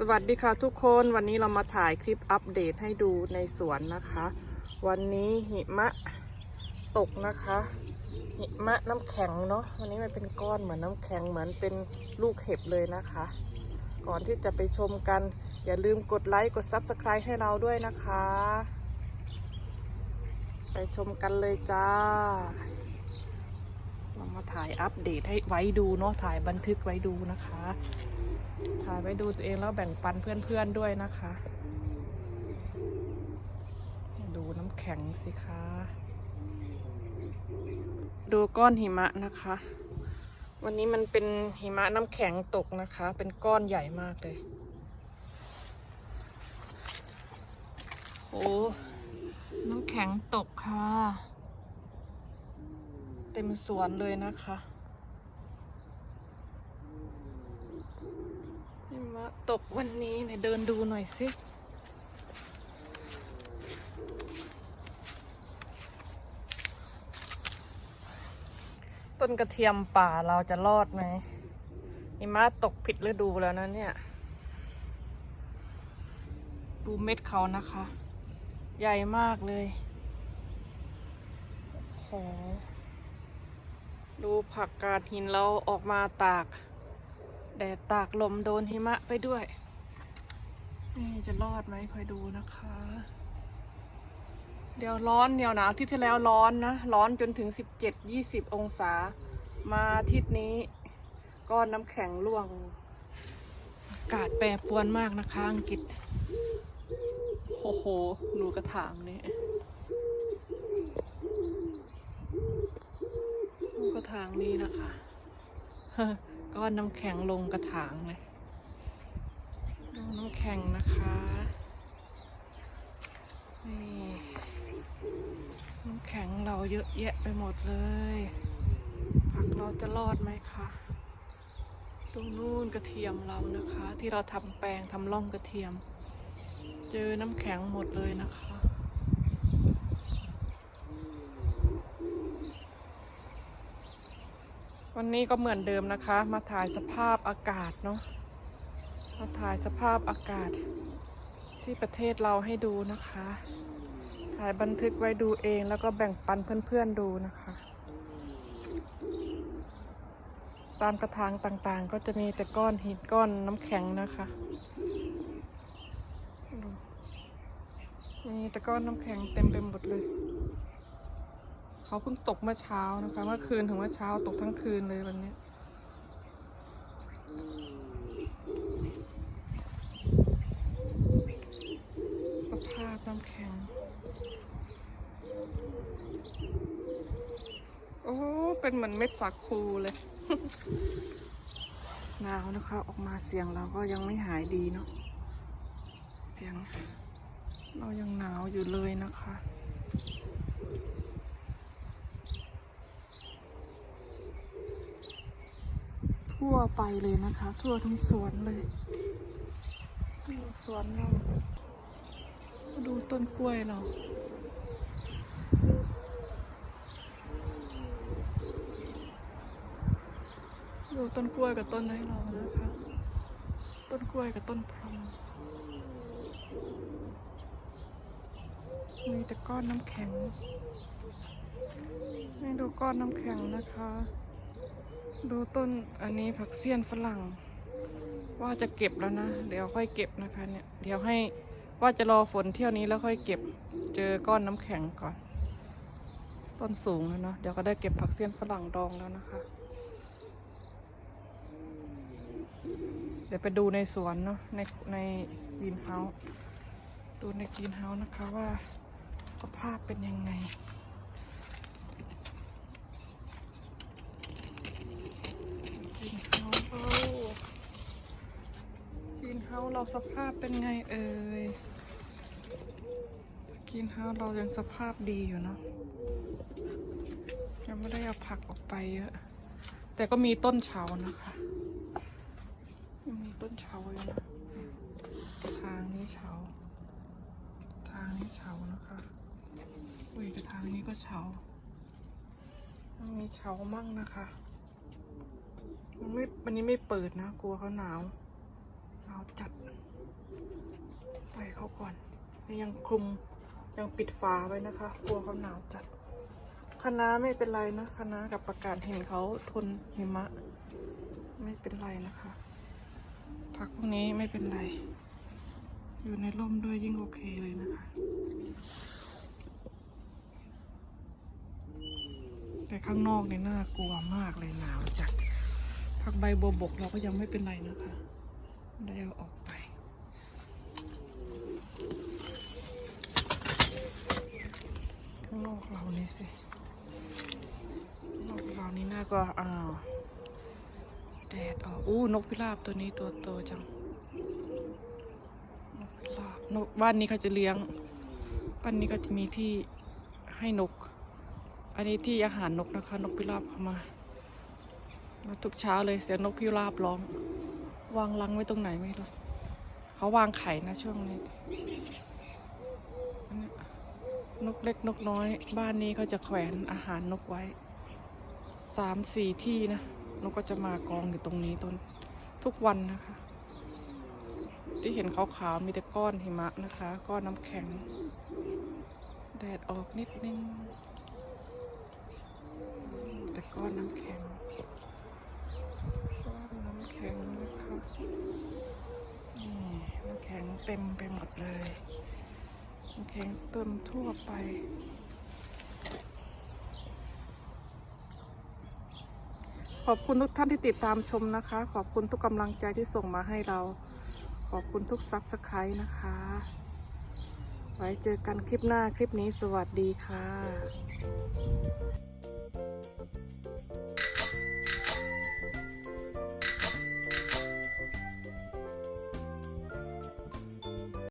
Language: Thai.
สวัสดีค่ะทุกคนวันนี้เรามาถ่ายคลิปอัปเดตให้ดูในสวนนะคะ วันนี้หิมะตกนะคะ หิมะน้ำแข็งเนาะวันนี้มันเป็นก้อนเหมือนน้ำแข็งเหมือนเป็นลูกเห็บเลยนะคะ ก่อนที่จะไปชมกัน อย่าลืมกดไลค์กด Subscribe ให้เราด้วยนะคะ ไปชมกันเลยจ้า เรามาถ่ายอัปเดตให้ไว้ดูเนาะถ่ายบันทึกไว้ดูนะคะ ถ่ายไว้ดูตัวเองแล้วแบ่งปันเพื่อนๆด้วยนะคะ ดูน้ำแข็งสิคะ ดูก้อนหิมะนะคะ วันนี้มันเป็นหิมะน้ำแข็งตกนะคะ เป็นก้อนใหญ่มากเลยโอ้น้ำแข็งตกค่ะ เต็มสวนเลยนะคะ มะตกวันนี้เนี่ยเดินดูหน่อยสิต้นกระเทียมป่าเราจะรอดไหมหิมะตกผิดฤดูแล้วนะเนี่ย ดูเม็ดเขานะคะ ใหญ่มากเลยโหดูผักกาดหินเราออกมาตาก แดดตากลมโดนหิมะไปด้วย นี่จะรอดไหมคอยดูนะคะ เดี๋ยวร้อนเดี๋ยวหนาวที่ที่แล้วร้อนนะ ร้อนจนถึงสิบเจ็ดยี่สิบองศา มาทิตย์นี้ก้อนน้ำแข็งร่วง อากาศแปรปรวนมากนะคะอังกฤษโอ้โหดูกระถางนี่ดูกระถางนี้นะคะ ก้อนน้ำแข็งลงกระถางเลยดูน้ำแข็งนะคะนี่น้ำแข็งเราเยอะแยะไปหมดเลยผักเราจะรอดไหมคะตรงนู้นกระเทียมเรานะคะ ที่เราทำแปลงทำร่องกระเทียม เจอน้ำแข็งหมดเลยนะคะ วันนี้ก็เหมือนเดิมนะคะ มาถ่ายสภาพอากาศเนาะมาถ่ายสภาพอากาศ ที่ประเทศเราให้ดูนะคะ ถ่ายบันทึกไว้ดูเองแล้วก็แบ่งปันเพื่อนๆดูนะคะ ตามกระถางต่างๆ ก็จะมีแต่ก้อนหินก้อนน้ำแข็งนะคะมีแต่ก้อนน้ำแข็งเต็มไปหมดเลย เขาเพิ่งตกเมื่อเช้านะคะเมื่อคืนถึงเมื่อเช้าตกทั้งคืนเลยวันนี้สภาพน้ำแข็ง โอ้ เป็นเหมือนเม็ดสาคูเลยหนาวนะคะ ออกมาเสียงเราก็ยังไม่หายดีเนาะเสียง เรายังหนาวอยู่เลยนะคะ ทั่วไปเลยนะคะ ทั่วทั้งสวนเลยดูสวนเราดูต้นกล้วยเราดูต้นกล้วยกับต้นไม้เรานะคะ ต้นกล้วยกับต้นพรมมีแต่ก้อนน้ำแข็งให้ดูก้อนน้ำแข็งนะคะ ดูต้นอันนี้ผักเสี้ยนฝรั่ง ว่าจะเก็บแล้วนะ เดี๋ยวค่อยเก็บนะคะเนี่ยเดี๋ยวให้ว่าจะรอฝนเที่ยวนี้แล้วค่อยเก็บ เจอก้อนน้ำแข็งก่อน ต้นสูงแล้วเนาะเดี๋ยวก็ได้เก็บผักเสี้ยนฝรั่งดองแล้วนะคะ เดี๋ยวไปดูในสวนเนาะในในกรีนเฮาส์ดูในกรีนเฮาส์นะคะว่าสภาพเป็นยังไง กรีนเฮาส์เรากรีนเฮาส์เราสภาพเป็นไงเอ่ยกรีนเฮาส์เรายังสภาพดีอยู่เนาะยังไม่ได้เอาผักออกไปเยอะ แต่ก็มีต้นเฉานะคะยังมีต้นเฉาอยู่นะทางนี้เฉาทางนี้เฉานะคะอุ้ยแต่ทางนี้ก็เฉามีเฉามั่งนะคะมันไม่วันนี้ไม่เปิดนะ กลัวเขาหนาว หนาวจัดอล่อยเขาก่อน ยังคลุมยังปิดฝาไว้นะคะกลัวเขาหนาวจัดคณะไม่เป็นไรนะคณะกับประกาศเห็นเขาทนหิมะ ไม่เป็นไรนะคะ ผักพวกนี้ไม่เป็นไร อยู่ในร่มด้วยยิ่งโอเคเลยนะคะ แต่ข้างนอกเนี่ยน่ากลัวมากเลยหนาวจัดผักใบบัวบกเราก็ยังไม่เป็นไรนะคะ ได้เออกไป ข้างนอกเรานี่สินอกเรานี่น่าก็อ้าวแดดออกอู้นกพิราบตัวนี้ตัวโตจัง นกพิราบนกบ้านนี้เขาจะเลี้ยง บ้านนี้ก็จะมีที่ให้นก อันนี้ที่อาหารนกนะคะ นกพิราบเข้ามา มาทุกเช้าเลยเสียงนกพิราบร้อง วางรังไว้ตรงไหนไม่รู้เขาวางไข่นะช่วงนี้นนี้ นกเล็กนกน้อย บ้านนี้เขาจะแขวนอาหารนกไว้สามสี่ที่นะนกก็จะมากองอยู่ตรงนี้ต้นทุกวันนะคะ ที่เห็นขาวๆมีแต่ก้อนหิมะนะคะ ก้อนน้ำแข็ง แดดออกนิดนึง แต่ก้อนน้ำแข็ง ก้อนน้ำแข็งนะคะนี่น้ำแข็ง เต็มไปหมดเลยแข็งเต็มทั่วไป ขอบคุณทุกท่านที่ติดตามชมนะคะ ขอบคุณทุกกำลังใจที่ส่งมาให้เรา ขอบคุณทุกซับสไครต์นะคะ ไว้เจอกันคลิปหน้าคลิปนี้สวัสดีค่ะ